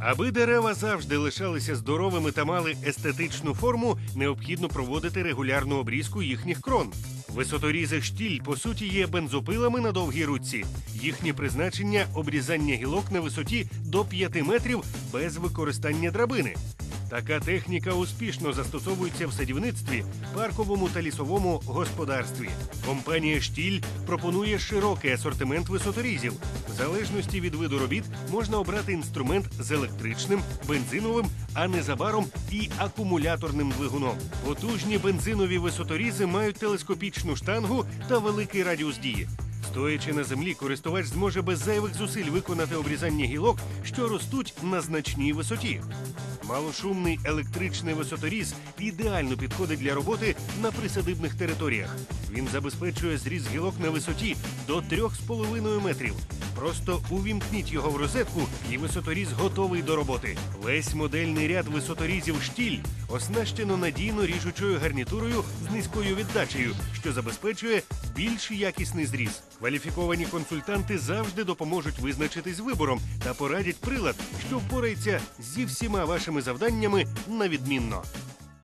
Аби дерева завжди лишалися здоровими та мали естетичну форму, необхідно проводити регулярну обрізку їхніх крон. Висоторізи штіль, по суті, є бензопилами на довгій руці. Їхнє призначення обрізання гілок на висоті до 5 метрів без використання драбини. Така техніка успішно застосовується в садівництві, парковому та лісовому господарстві. Компанія Штіль пропонує широкий асортимент висоторізів. В залежності від виду робіт можна обрати інструмент з електричним, бензиновим, а незабаром і акумуляторним двигуном. Потужні бензинові висоторізи мають телескопічну штангу та великий радіус дії. Стоячи на землі, користувач зможе без зайвих зусиль виконати обрізання гілок, що ростуть на значній висоті. Малошумний електричний висоторіз ідеально підходить для роботи на присадибних територіях. Він забезпечує зріз гілок на висоті до 3,5 метрів. Просто увімкніть його в розетку, і висоторіз готовий до роботи. Весь модельний ряд висоторізів штіль оснащено надійно ріжучою гарнітурою з низькою віддачею, що забезпечує більш якісний зріз. Кваліфіковані консультанти завжди допоможуть визначитись вибором та порадять прилад, що впорається зі всіма вашими завданнями на відмінно.